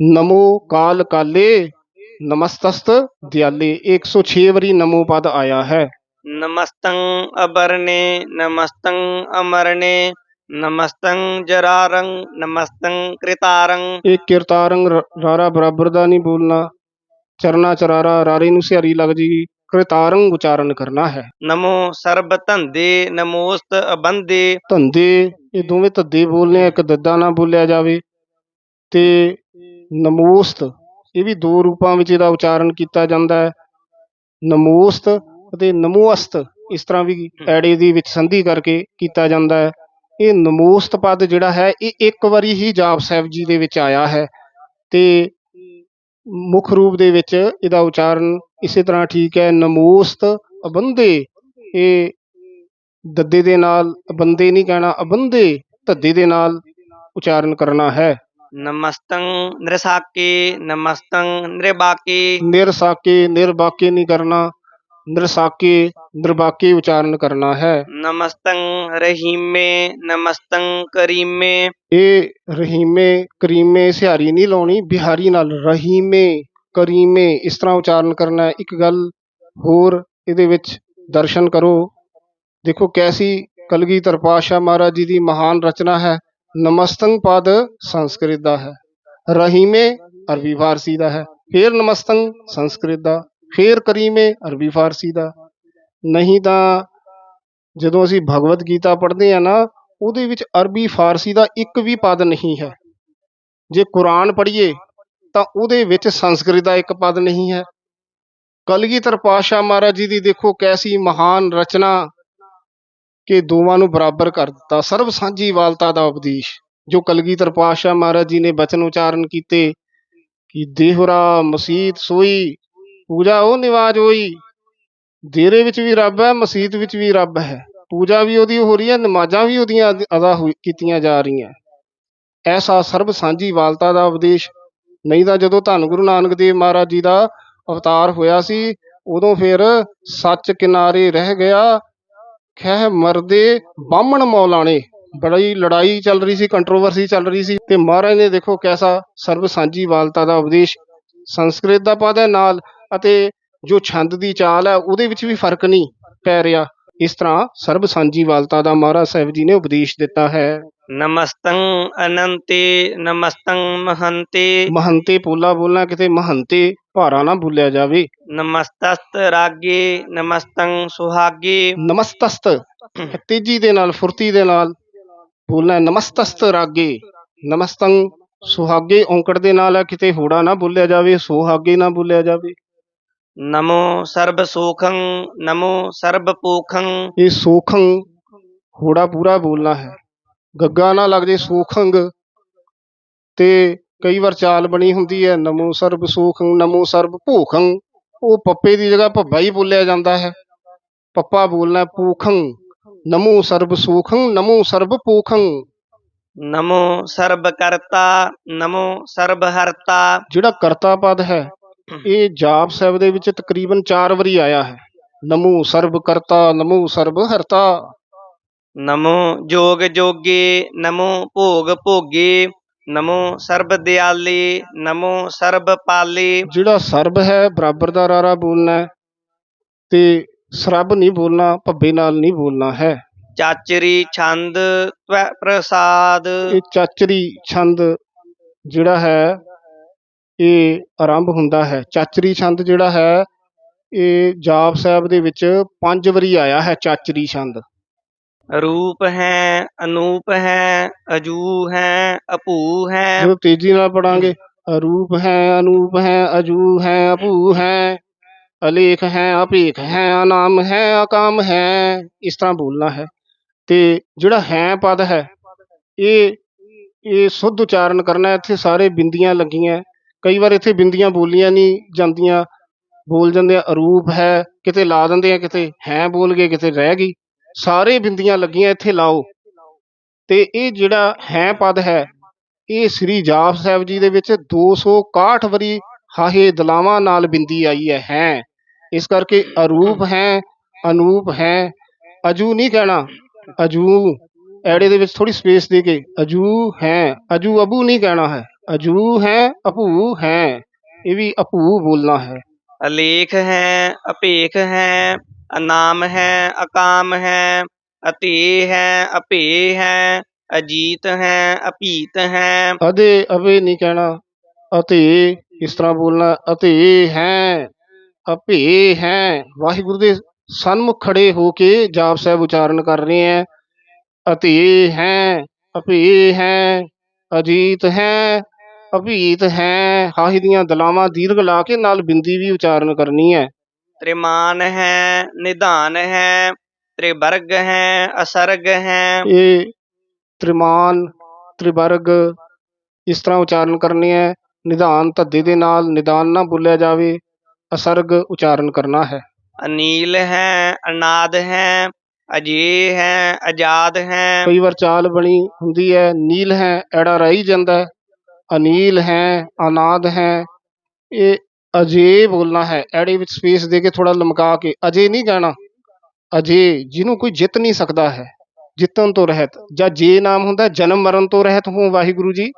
ਨਮੋ ਕਾਲ ਕਾਲੇ ਨਮਸਤਸਤ ਦਿਆਲੇ ਇਹ 106 ਵਾਰੀ ਨਮੋ ਪਦ ਆਇਆ ਹੈ। ਨਮਸਤੰ ਅਬਰਨੇ ਨਮਸਤੰ ਅਮਰਨੇ ਨਮਸਤੰ ਜਰਾਰੰ ਨਮਸਤੰ ਕ੍ਰਿਤਾਰੰ। ਇਹ ਕਿਰਤਾਰੰਗ ਰ- ਰਾਰਾ ਬਰਾਬਰ ਦਾ ਨਹੀਂ ਬੋਲਣਾ। ਚਰਨਾ ਚਰਾਰਾ ਰਾਰੇ ਨੂੰ ਸਿਹਾਰੀ ਲੱਗ ਜੀ ਕ੍ਰਿਤਾਰੰਗ ਉਚਾਰਨ ਕਰਨਾ ਹੈ। ਨਮੋ ਸਰਬ ਧੰਦੇ ਨਮੋਸਤ ਅਬੰਦੇ। ਧੰਦੇ ਇਹ ਦੋਵੇਂ ਧੱਦੇ ਬੋਲਨੇ ਇੱਕ ਦੱਦਾ ਨਾ ਬੋਲਿਆ ਜਾਵੇ। ਤੇ ਨਮੋਸਤ ਇਹ ਵੀ ਦੋ ਰੂਪਾਂ ਵਿੱਚ ਇਹਦਾ ਉਚਾਰਨ ਕੀਤਾ ਜਾਂਦਾ ਹੈ। ਨਮੋਸਤ ਅਤੇ ਨਮੋਅਸਤ ਇਸ ਤਰ੍ਹਾਂ ਵੀ ਐੜੇ ਦੀ ਵਿੱਚ ਸੰਧੀ ਕਰਕੇ ਕੀਤਾ ਜਾਂਦਾ ਹੈ। ਇਹ ਨਮੋਸਤ ਪਦ ਜਿਹੜਾ ਹੈ ਇਹ ਇੱਕ ਵਾਰੀ ਹੀ ਜਾਪ ਸਾਹਿਬ ਜੀ ਦੇ ਵਿੱਚ ਆਇਆ ਹੈ ਤੇ ਮੁੱਖ ਰੂਪ ਦੇ ਵਿੱਚ ਇਹਦਾ ਉਚਾਰਨ ਇਸੇ ਤਰ੍ਹਾਂ ਠੀਕ ਹੈ ਨਮੋਸਤ ਅਬੰਦੇ ਇਹ ਦੱਦੇ ਦੇ ਨਾਲ ਬੰਦੇ ਨਹੀਂ ਕਹਿਣਾ ਅਬੰਦੇ ਧੱਦੇ ਦੇ ਨਾਲ ਉਚਾਰਨ ਕਰਨਾ ਹੈ। ਨਮਸਤੰ ਨ੍ਰਸਾਕੇ ਨਮਸਤੰ ਨ੍ਰਿਬਾਕੇ। ਨਿਰਸਾਕੇ ਨਿਰਬਾਕੇ ਨਹੀਂ ਕਰਨਾ। ਨਿਰਸਾਕੇ ਨਿਰਬਾਕੇ ਉਚਾਰਨ ਕਰਨਾ ਹੈ। ਨਮਸਤੰ ਰਹੀਮੇ ਨਮਸਤੰ ਕਰੀਮੇ। ਇਹ ਰਹੀਮੇ ਕਰੀਮੇ ਸਿਹਾਰੀ ਨਹੀਂ ਲਾਉਣੀ। ਬਿਹਾਰੀ ਨਾਲ ਰਹੀਮੇ ਕਰੀਮੇ ਇਸ ਤਰ੍ਹਾਂ ਉਚਾਰਨ ਕਰਨਾ ਹੈ। ਇੱਕ ਗੱਲ ਹੋਰ ਇਹਦੇ ਵਿੱਚ ਦਰਸ਼ਨ ਕਰੋ। ਦੇਖੋ ਕੈਸੀ ਕਲਗੀਧਰ ਪਾਤਸ਼ਾਹ ਮਹਾਰਾਜ ਜੀ ਦੀ ਮਹਾਨ ਰਚਨਾ ਹੈ। ਨਮਸਤੰ ਪਦ ਸੰਸਕ੍ਰਿਤ ਦਾ ਹੈ। ਰਹੀਮੇ ਅਰਬੀ ਫਾਰਸੀ ਦਾ ਹੈ। ਫਿਰ ਨਮਸਤੰ ਸੰਸਕ੍ਰਿਤ ਦਾ, ਫਿਰ ਕਰੀਮੇ ਅਰਬੀ ਫਾਰਸੀ ਦਾ। ਨਹੀਂ ਤਾਂ ਜਦੋਂ ਅਸੀਂ ਭਗਵਦ ਗੀਤਾ ਪੜ੍ਹਦੇ ਆ ਨਾ, ਉਹਦੇ ਵਿੱਚ ਅਰਬੀ ਫਾਰਸੀ ਦਾ ਇੱਕ ਵੀ ਪਦ ਨਹੀਂ ਹੈ। ਜੇ ਕੁਰਾਨ ਪੜ੍ਹੀਏ, ਤਾਂ ਉਹਦੇ ਵਿੱਚ ਸੰਸਕ੍ਰਿਤ ਦਾ ਇੱਕ ਪਦ ਨਹੀਂ ਹੈ। ਕਲਗੀਧਰ ਪਾਤਸ਼ਾਹ ਮਹਾਰਾਜ ਜੀ ਦੀ ਦੇਖੋ ਕੈਸੀ ਮਹਾਨ ਰਚਨਾ ਕਿ ਦੋਵਾਂ ਨੂੰ ਬਰਾਬਰ ਕਰ ਦਿੱਤਾ। ਸਰਬ ਸਾਂਝੀ ਵਾਲਤਾ ਦਾ ਉਪਦੇਸ਼, ਜੋ ਕਲਗੀਧਰ ਪਾਤਸ਼ਾਹ ਮਹਾਰਾਜ ਜੀ ਨੇ ਬਚਨ ਉਚਾਰਨ ਕੀਤੇ ਕਿ ਦੇਹਰਾ ਮਸੀਤ ਸੋਈ, ਪੂਜਾ ਉਹ ਨਿਵਾਜ ਹੋਈ ਦੇਰੇ ਵਿੱਚ ਵੀ ਰੱਬ ਹੈ, ਮਸੀਤ ਵਿੱਚ ਵੀ ਰੱਬ ਹੈ। ਪੂਜਾ ਵੀ ਉਹਦੀ ਹੋ ਰਹੀ ਹੈ, ਨਮਾਜ਼ਾਂ ਵੀ ਉਹਦੀਆਂ ਅਦਾ ਹੋਈ- ਕੀਤੀਆਂ ਜਾ ਰਹੀਆਂ। ਐਸਾ ਸਰਬ ਸਾਂਝੀ ਵਾਲਤਾ ਦਾ ਉਪਦੇਸ਼ ਨਹੀਂ ਤਾਂ ਜਦੋਂ ਧੰਨ ਗੁਰੂ ਨਾਨਕ ਦੇਵ ਮਹਾਰਾਜ ਜੀ ਦਾ ਅਵਤਾਰ ਹੋਇਆ ਸੀ, ਉਦੋਂ ਫਿਰ ਸੱਚ ਕਿਨਾਰੇ ਰਹਿ ਗਿਆ ਖਹਿ ਮਰਦੇ ਬਾਹਮਣ ਮੌਲਾਣੇ। ਬੜੀ ਲੜਾਈ ਚੱਲ ਰਹੀ ਸੀ ਕੰਟਰੋਵਰਸੀ ਚੱਲ ਰਹੀ ਸੀ ਤੇ ਮਹਾਰਾਜ ਨੇ ਦੇਖੋ ਕੈਸਾ ਸਰਬ ਸਾਂਝੀ ਵਾਲਤਾ ਦਾ ਉਪਦੇਸ਼ ਸੰਸਕ੍ਰਿਤ ਦਾ ਪਦ ਨਾਲ ਅਤੇ ਜੋ ਛੰਦ ਦੀ ਚਾਲ ਹੈ ਉਹਦੇ ਵਿੱਚ ਵੀ ਫ਼ਰਕ ਨਹੀਂ ਪੈ ਰਿਹਾ। ਇਸ ਤਰ੍ਹਾਂ ਸਰਬ ਸਾਂਝੀ ਵਾਲਤਾ ਦਾ ਮਹਾਰਾਜ ਸਾਹਿਬ ਜੀ ਨੇ ਉਪਦੇਸ਼ ਦਿੱਤਾ ਹੈ। ਨਮਸਤੰ ਅਨੰਤੇ ਨਮਸਤੰ ਮਹੰਤੇ। ਮਹੰਤੇ ਪੋਲਾ ਬੋਲਣਾ ਕਿਤੇ ਮਹੰਤੇ ਭਾਰਾ ਨਾ ਬੋਲਿਆ ਜਾਵੇ। ਨਮਸਤਸਤ ਰਾਗੇ ਨਮਸਤੰ ਸੁਹਾਗੇ। ਨਮਸਤਸਤ। ਤੇਜ਼ੀ ਦੇ ਨਾਲ ਫੁਰਤੀ ਦੇ ਨਾਲ ਬੋਲਣਾ ਨਮਸਤਸਤ ਰਾਗੇ ਨਮਸਤੰ ਸੁਹਾਗੇ। ਔਂਕੜ ਦੇ ਨਾਲ ਕਿਤੇ ਹੋੜਾ ਨਾ ਬੋਲਿਆ ਜਾਵੇ ਸੁਹਾਗੇ ਨਾ ਬੋਲਿਆ ਜਾਵੇ। ਨਮੋ ਸਰਬ ਸੋਖੰ ਨਮੋ ਸਰਬ ਪੋਖੰ। ਇਹ ਸੋਖੰ ਹੋੜਾ ਪੂਰਾ ਬੋਲਣਾ ਹੈ। ਗੱਗਾ ਨਾ ਲੱਗ ਜੇ ਸੋਖੰਗ ਤੇ ਕਈ ਵਾਰ ਚਾਲ ਬਣੀ ਹੁੰਦੀ ਹੈ ਨਮੋ ਸਰਬ ਸੋਖੰ ਨਮੋ ਸਰਬ ਭੋਖੰ। ਉਹ ਪੱਪੇ ਦੀ ਜਗ੍ਹਾ ਭੱਬਾ ਹੀ ਬੋਲਿਆ ਜਾਂਦਾ ਹੈ। ਪੱਪਾ ਬੋਲਣਾ ਪੋਖੰ ਨਮੋ ਸਰਬ ਸੋਖੰ ਨਮੋ ਸਰਬ ਪੋਖੰ ਨਮੋ ਸਰਬ ਕਰਤਾ ਨਮੋ ਸਰਬ ਹਰਤਾ। ਜਿਹੜਾ ਕਰਤਾ ਪਦ ਹੈ ਇਹ ਜਾਪ ਸਾਹਿਬ ਦੇ ਵਿੱਚ ਤਕਰੀਬਨ 4 ਵਾਰੀ ਆਇਆ ਹੈ। ਨਮੋ ਸਰਬ ਕਰਤਾ ਨਮੋ ਸਰਬ ਹਰਤਾ। ਨਮੋ ਜੋਗ ਜੋਗੇ ਨਮੋ ਭੋਗ ਭੋਗੇ। ਨਮੋ ਸਰਬ ਦਿਆਲੇ ਨਮੋ ਸਰਬ ਪਾਲੇ। ਜਿਹੜਾ ਸਰਬ ਹੈ ਬਰਾਬਰ ਦਾ ਰਾਰਾ ਬੋਲਣਾ ਹੈ। ਤੇ ਸਰਬ ਨਹੀਂ ਬੋਲਣਾ ਭੱਬੇ ਨਾਲ ਨਹੀਂ ਬੋਲਣਾ ਹੈ। ਚਾਚਰੀ ਛੰਦ ਤਵੈ ਪ੍ਰਸਾਦ। ਇਹ ਚਾਚਰੀ ਛੰਦ ਜਿਹੜਾ ਹੈ ਇਹ ਆਰੰਭ ਹੁੰਦਾ ਹੈ। ਚਾਚਰੀ ਛੰਦ ਜਿਹੜਾ ਹੈ ਇਹ ਜਾਪ ਸਾਹਿਬ ਦੇ ਵਿੱਚ ਪੰਜ ਵਾਰੀ ਆਇਆ ਹੈ ਚਾਚਰੀ ਛੰਦ। ਰੂਪ ਹੈ, ਅਨੂਪ ਹੈ, ਅਜੂ ਹੈ, ਅਪੂ ਹੈ। ਜਦੋਂ ਤੇਜ਼ੀ ਨਾਲ ਪੜਾਂਗੇ। ਅਰੂਪ ਹੈ, ਅਨੂਪ ਹੈ, ਅਜੂ ਹੈ, ਅਪੂ ਹੈ। ਅਲੇਖ ਹੈ, ਅਪੇਖ ਹੈ, ਅਨਾਮ ਹੈ, ਅਕਾਮ ਹੈ। ਇਸ ਤਰ੍ਹਾਂ ਬੋਲਣਾ ਹੈ। ਤੇ ਜਿਹੜਾ ਹੈ ਪਦ ਹੈ, ਇਹ ਇਹ ਸੁੱਧ ਉਚਾਰਨ ਕਰਨਾ ਇੱਥੇ ਸਾਰੇ ਬਿੰਦੀਆਂ ਲੱਗੀਆਂ ਕਈ ਵਾਰ ਇੱਥੇ ਬਿੰਦੀਆਂ ਬੋਲੀਆਂ ਨਹੀਂ ਜਾਂਦੀਆਂ। ਬੋਲ ਜਾਂਦੇ ਆ ਅਰੂਪ ਹੈ, ਕਿਤੇ ਲਾ ਦਿੰਦੇ ਆ, ਕਿਤੇ ਹੈ ਬੋਲ ਗਏ, ਕਿਤੇ ਰਹਿ ਗਈ। ਸਾਰੇ ਬਿੰਦੀਆਂ ਲੱਗੀਆਂ, ਇੱਥੇ ਲਾਓ। ਤੇ ਇਹ ਜਿਹੜਾ ਹੈ ਪਦ ਹੈ, ਇਹ ਸ੍ਰੀ ਜਾਪ ਸਾਹਿਬ ਜੀ ਦੇ ਵਿੱਚ 261 ਵਾਰੀ ਹਾਹੇ ਦਲਾਵਾਂ ਨਾਲ ਬਿੰਦੀ ਆਈ ਹੈ ਹੈ। ਇਸ ਕਰਕੇ ਅਰੂਪ ਹੈ, ਅਨੂਪ ਹੈ, ਅਜੂ ਨਹੀਂ ਕਹਿਣਾ, ਅਜੂ। ਐੜੇ ਦੇ ਵਿੱਚ ਥੋੜੀ ਸਪੇਸ ਦੇ ਕੇ, ਅਜੂ ਹੈ, ਅਜੂ ਅਬੂ ਨਹੀਂ ਕਹਿਣਾ ਹੈ, ਅਜੂ ਹੈ ਅਪੂ ਹੈ, ਇਹ ਵੀ ਅਪੂ ਬੋਲਣਾ ਹੈ। ਅਲੇਖ ਹੈ, ਅਪੇਖ ਹੈ ਅਨਾਮ ਹੈ, ਅਕਾਮ ਹੈ ਅਤੇ ਹੈ ਅਪੇ ਹੈ, ਅਜੀਤ ਹੈ ਅਪੀਤ ਹੈ। ਅਦੇ ਅਵੇ ਨਹੀਂ ਕਹਿਣਾ ਅਤੇ ਇਸ ਤਰ੍ਹਾਂ ਬੋਲਣਾ ਅਤੇ ਹੈ ਅਪੇ ਹੈ। ਵਾਹਿਗੁਰੂ ਦੇ ਸਨਮੁਖ ਖੜੇ ਹੋ ਕੇ ਜਾਪ ਸਾਹਿਬ ਉਚਾਰਨ ਕਰ ਰਹੇ ਹੈ। ਅਤੇ ਹੈ ਅਪੇ ਹੈ, ਅਜੀਤ ਹੈ, ਅਭੀਤ ਹੈ। ਹਾਹੀ ਦੀਆਂ ਦਲਾਵਾਂ ਦੀਰਘ ਲਾ ਕੇ ਨਾਲ ਬਿੰਦੀ ਵੀ ਉਚਾਰਨ ਕਰਨੀ ਹੈ। ਤ੍ਰਿਮਾਨ ਹੈ ਨਿਧਾਨ ਹੈ ਤ੍ਰਿਵਰਗ ਹੈ ਅਸਰਗ ਹੈ। ਇਹ ਤ੍ਰਿਮਾਨ ਤ੍ਰਿਵਰਗ ਇਸ ਤਰ੍ਹਾਂ ਉਚਾਰਨ ਕਰਨੇ ਹੈ। ਨਿਧਾਨ ਧੱਦੇ ਦੇ ਨਾਲ ਨਿਦਾਨ ਨਾ ਬੋਲਿਆ ਜਾਵੇ ਅਸਰਗ ਉਚਾਰਨ ਕਰਨਾ ਹੈ। ਅਨੀਲ ਹੈ ਅਨਾਦ ਹੈ ਅਜੇ ਹੈ ਆਜ਼ਾਦ ਹੈ। ਕਈ ਵਾਰ ਚਾਲ ਬਣੀ ਹੁੰਦੀ ਹੈ ਨੀਲ ਹੈ ਐੜਾ ਰਹਿ ਜਾਂਦਾ ਹੈ। ਅਨੀਲ ਹੈ ਅਨਾਦ ਹੈ। ਇਹ ਅਜੇ ਬੋਲਣਾ ਹੈ। ਐੜੇ ਵਿੱਚ ਸਪੇਸ ਦੇ ਕੇ ਥੋੜਾ ਲਮਕਾ ਕੇ ਅਜੇ ਨਹੀਂ ਕਹਿਣਾ ਅਜੇ ਜਿਹਨੂੰ ਕੋਈ ਜਿੱਤ ਨਹੀਂ ਸਕਦਾ ਹੈ ਜਿੱਤਣ ਤੋਂ ਰਹਿਤ। ਜਾਂ ਜੇ ਨਾਮ ਹੁੰਦਾ ਜਨਮ ਮਰਨ ਤੋਂ ਰਹਿਤ ਹੋ ਵਾਹਿਗੁਰੂ ਜੀ।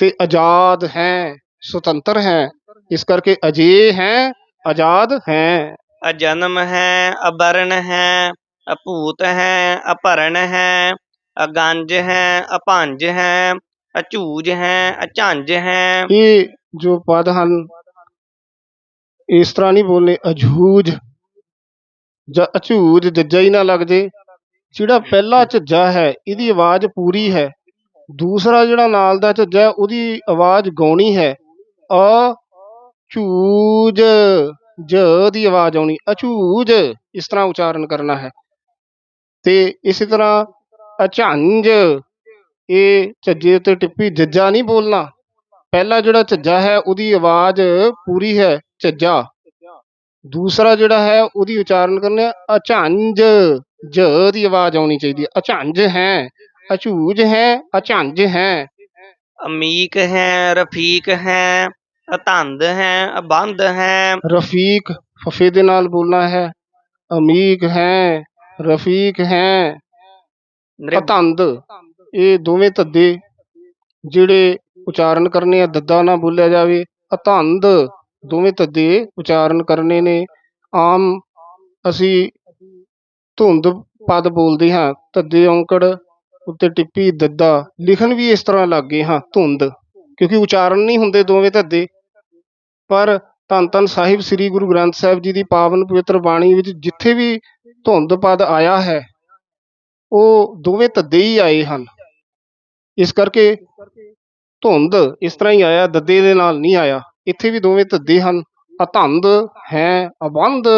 ਤੇ ਆਜ਼ਾਦ ਹੈ ਸੁਤੰਤਰ ਹੈ। ਇਸ ਕਰਕੇ ਅਜੇ ਹੈ ਆਜ਼ਾਦ ਹੈ। ਅਜਨਮ ਹੈ ਅਬਰਨ ਹੈ ਅਭੂਤ ਹੈ ਅਭਰਨ ਹੈ ਅਗੰਜ ਹੈ ਅਭੰਜ ਹੈ ਅਝੂਜ ਹੈ ਅਝੰਜ ਹੈ। ਇਹ ਜੋ ਪਦ ਹਨ ਇਸ ਤਰ੍ਹਾਂ ਨਹੀਂ ਬੋਲਨੇ ਅਝੂਜ ਜਾਂ ਅਝੂਜ ਜੱਜਾ ਹੀ ਨਾ ਲੱਗ ਜੇ। ਜਿਹੜਾ ਪਹਿਲਾ ਝੱਜਾ ਹੈ, ਇਹਦੀ ਆਵਾਜ਼ ਪੂਰੀ ਹੈ। ਦੂਸਰਾ ਜਿਹੜਾ ਨਾਲ ਦਾ ਝੱਜਾ ਉਹਦੀ ਆਵਾਜ਼ ਗਾਉਣੀ ਹੈ। ਅ ਝੂਜ ਜ ਦੀ ਆਵਾਜ਼ ਆਉਣੀ। ਅਝੂਜ ਇਸ ਤਰ੍ਹਾਂ ਉਚਾਰਨ ਕਰਨਾ ਹੈ। ਤੇ ਇਸੇ ਤਰ੍ਹਾਂ ਅਝੰਜ ਇਹ ਝੱਜੇ ਉੱਤੇ ਟਿੱਪੀ, ਜੱਜਾ ਨਹੀਂ ਬੋਲਣਾ। ਪਹਿਲਾ ਜਿਹੜਾ ਝੱਜਾ ਹੈ, ਉਹਦੀ ਆਵਾਜ਼ ਪੂਰੀ ਹੈ। ਝੱਜਾ ਦੂਸਰਾ ਜਿਹੜਾ ਹੈ ਉਹਦੀ ਉਚਾਰਨ ਕਰਨਾ ਅਝੰਜ ਜ ਦੀ ਆਵਾਜ਼ ਆਉਣੀ ਚਾਹੀਦੀ ਹੈ। ਅਝੰਜ ਹੈ ਅਝੂਜ ਹੈ ਅਝੰਜ ਹੈ। ਅਮੀਕ ਹੈ ਰਫੀਕ ਹੈ ਅਤੰਦ ਹੈ ਅਬੰਧ ਹੈ। ਰਫੀਕ ਫਫੇ ਦੇ ਨਾਲ ਬੋਲਣਾ ਹੈ। ਅਮੀਕ ਹੈ ਰਫੀਕ ਹੈ ਅਤੰਦ ਇਹ ਦੋਵੇਂ ਧੱਦੇ ਜਿਹੜੇ ਉਚਾਰਨ ਕਰਨੇ ਆ ਦੱਦਾ ਨਾ ਬੋਲਿਆ ਜਾਵੇ। ਅਤੰਦ ਦੋਵੇਂ ਧੱਦੇ ਉਚਾਰਨ ਕਰਨੇ ਨੇ। ਆਮ ਅਸੀਂ ਧੁੰਦ ਪਦ ਬੋਲਦੇ ਹਾਂ। ਧੱਦੇ ਔਂਕੜ ਉੱਤੇ ਟਿੱਪੀ ਦੱਦਾ। ਲਿਖਣ ਵੀ ਇਸ ਤਰ੍ਹਾਂ ਲੱਗ ਗਏ ਹਾਂ, ਧੁੰਦ। ਕਿਉਂਕਿ ਉਚਾਰਨ ਨਹੀਂ ਹੁੰਦੇ ਦੋਵੇਂ ਧੱਦੇ। ਪਰ ਧੰਨ ਧੰਨ ਸਾਹਿਬ ਸ੍ਰੀ ਗੁਰੂ ਗ੍ਰੰਥ ਸਾਹਿਬ ਜੀ ਦੀ ਪਾਵਨ ਪਵਿੱਤਰ ਬਾਣੀ ਵਿੱਚ ਜਿੱਥੇ ਵੀ ਧੁੰਦ ਪਦ ਆਇਆ ਹੈ, ਉਹ ਦੋਵੇਂ ਧੱਦੇ ਹੀ ਆਏ ਹਨ। ਇਸ ਕਰਕੇ ਧੁੰਦ ਇਸ ਤਰ੍ਹਾਂ ਹੀ ਆਇਆ, ਦੱਦੇ ਦੇ ਨਾਲ ਨਹੀਂ ਆਇਆ। ਇੱਥੇ ਵੀ ਦੋਵੇਂ ਧੱਦੇ ਹਨ। ਅਤੰਦ ਹੈ ਅਬੰਧ।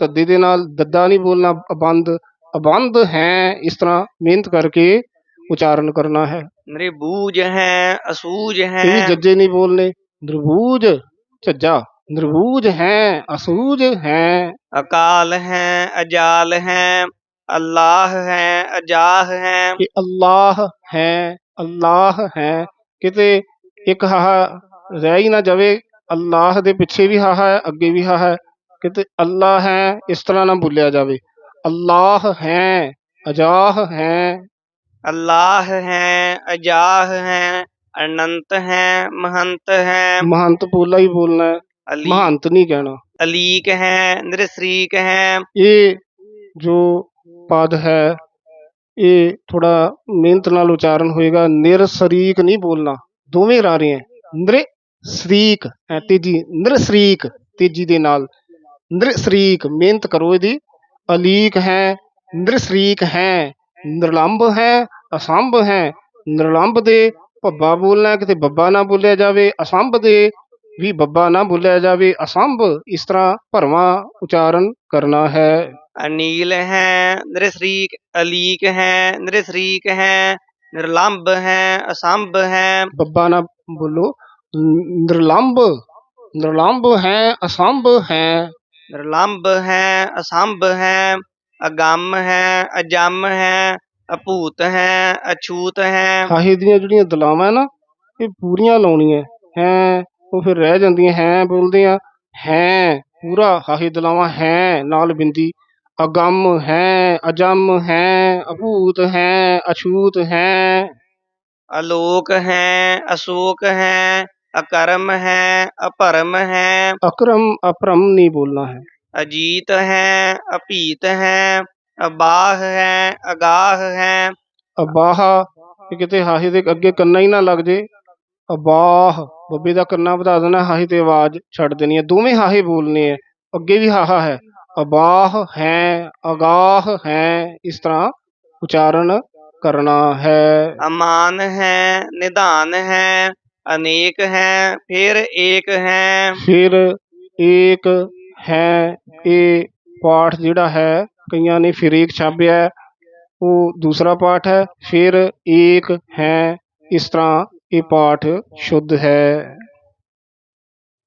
ਧੱਦੇ ਦੇ ਨਾਲ ਦੱਦਾ ਨਹੀਂ ਬੋਲਣਾ ਅਬੰਧ। ਅਬੰਧ ਹੈ ਇਸ ਤਰ੍ਹਾਂ ਮਿਹਨਤ ਕਰਕੇ ਉਚਾਰਨ ਕਰਨਾ ਹੈ। ਨਿਰਬੂਜ ਹੈ ਅਸੂਜ ਹੈ। ਇਹ ਜੱਜੇ ਨਹੀਂ ਬੋਲਨੇ। ਨਿਰਬੂਜ ਝੱਜਾ। ਨਿਰਬੂਜ ਹੈ ਅਸੂਜ ਹੈ। ਅਕਾਲ ਹੈ ਅਜਾਲ ਹੈ ਅੱਲਾਹ ਹੈ ਅਜਾਹ ਹੈ। ਕਿ ਅੱਲਾਹ ਹੈ ਅੱਲਾਹ ਹੈ। ਕਿਤੇ ਇੱਕ ਹਾਹਾ ਰਹਿ ਹੀ ਨਾ ਜਾਵੇ। ਅੱਲਾਹ ਦੇ ਪਿੱਛੇ ਵੀ ਹਾਹਾ ਹੈ ਅੱਗੇ ਵੀ ਹਾਹਾ ਹੈ। ਕਿਤੇ ਅੱਲਾ ਹੈ ਇਸ ਤਰ੍ਹਾਂ ਨਾ ਭੁੱਲਿਆ ਜਾਵੇ। ਅੱਲਾਹ ਹੈ ਅਜਾਹ ਹੈ। ਅੱਲਾਹ ਹੈ ਅਜਾਹ ਹੈ ਅਨੰਤ ਹੈ ਮਹੰਤ ਹੈ। ਮਹੰਤ ਪੋਲਾ ਹੀ ਬੋਲਣਾ ਹੈ। ਅਲੀ ਮਹੰਤ ਨਹੀਂ ਕਹਿਣਾ। ਅਲੀਕ ਹੈ ਨਿਰਸਰੀਕ ਹੈ। ਇਹ ਜੋ ਪਦ ਹੈ ਇਹ ਥੋੜਾ ਮਿਹਨਤ ਨਾਲ ਉਚਾਰਨ ਹੋਏਗਾ। ਨਿਰਸਰੀਕ ਨਹੀਂ ਬੋਲਣਾ। ਦੋਵੇਂ ਰਾਰੇ ਹੈ ਨਿਰ ਸਰੀਕ ਤੇਜੀ ਨਿਰਸਰੀਕ ਤੇਜੀ ਦੇ ਨਾਲ ਨਿਰਸਰੀਕ ਮਿਹਨਤ ਕਰੋ ਇਹਦੀ। ਅਲੀਕ ਹੈ ਨਿਰਸਰੀਕ ਹੈ ਨਿਰਲੰਭ ਹੈ ਅਸੰਭ ਹੈ। ਨਿਰਲੰਭ ਦੇ ਭੱਬਾ ਬੋਲਣਾ ਕਿਤੇ ਬੱਬਾ ਨਾ ਬੋਲਿਆ ਜਾਵੇ ਅਸੰਭ ਦੇ ਵੀ ਬੱਬਾ ਨਾ ਬੋਲਿਆ ਜਾਵੇ ਅਸੰਭ ਇਸ ਤਰ੍ਹਾਂ ਭਰਵਾਂ ਉਚਾਰਨ ਕਰਨਾ ਹੈ। ਅਨੀਲ ਹੈ ਨਿਰਸਰੀਕ ਅਲੀਕ ਹੈ ਨਿਰਸਰੀਕ ਹੈ ਨਿਰਲੰਭ ਹੈ ਅਸੰਭ ਹੈ। ਬੱਬਾ ਨਾ ਬੋਲੋ। ਨ- ਨਿਰਲੰਭ ਨਿਰਲੰਭ ਹੈ ਅਸੰਭ ਹੈ ਨਿਰਲੰਭ ਹੈ ਅਸੰਭ ਹੈ ਅਗੰਮ ਹੈ ਅਜੰਮ ਹੈ ਅਭੂਤ ਹੈ ਅਛੂਤ ਹੈ ਹਾਹੇ ਦੀਆਂ ਜਿਹੜੀਆਂ ਦਲਾਵਾਂ ਹੈ ਨਾ ਇਹ ਪੂਰੀਆਂ ਲਾਉਣੀਆਂ ਹੈ ਉਹ ਫਿਰ ਰਹਿ ਜਾਂਦੀਆਂ ਹੈ ਬੋਲਦੇ ਆ ਹੈ ਪੂਰਾ ਹਾਹੇ ਦਲਾਵਾਂ ਹੈ ਨਾਲ ਬਿੰਦੀ ਅਗੰਮ ਹੈ ਅਜੰਮ ਹੈ ਅਭੂਤ ਹੈ ਅਛੂਤ ਹੈ ਅਲੋਕ ਹੈ ਅਸ਼ੋਕ ਹੈ ਅਕਰਮ ਹੈ ਅਪਰਮ ਹੈ। ਅਕਰਮ ਅਪਰਮ ਨਹੀਂ ਬੋਲਣਾ ਹੈ। ਅਜੀਤ ਹੈ ਅਭੀਤ ਹੈ ਅਬਾਹ ਹੈ ਅਗਾਹ ਹੈ। ਅਬਾਹ ਇਹ ਕਿਤੇ ਹਾਹੇ ਦੇ ਅੱਗੇ ਕੰਨਾ ਹੀ ਨਾ ਲੱਗ ਜੇ। ਅਬਾਹ ਬੱਬੇ ਦਾ ਕੰਨਾ ਵਧਾ ਦੇਣਾ ਹਾਹੇ ਤੇ ਆਵਾਜ਼ ਛੱਡ ਦੇਣੀ ਹੈ। ਦੋਵੇਂ ਹਾਹੇ ਬੋਲਨੇ ਹੈ ਅੱਗੇ ਵੀ ਹਾਹਾ ਹੈ। ਅਬਾਹ ਹੈ ਅਗਾਹ ਹੈ ਇਸ ਤਰ੍ਹਾਂ ਉਚਾਰਨ ਕਰਨਾ ਹੈ। ਅਮਾਨ ਹੈ ਨਿਧਾਨ ਹੈ। ਅਨੇਕ ਹੈ ਫਿਰ ਏਕ ਹੈ। ਫਿਰ ਏਕ ਹੈ ਇਹ ਪਾਠ ਜਿਹੜਾ ਹੈ ਕਈਆਂ ਨੇ ਫਿਰ ਏਕ ਛਾਪਿਆ ਹੈ, ਉਹ ਦੂਸਰਾ ਪਾਠ ਹੈ ਫਿਰ ਏਕ ਹੈ। ਇਸ ਤਰ੍ਹਾਂ ਇਹ ਪਾਠ ਸ਼ੁੱਧ ਹੈ।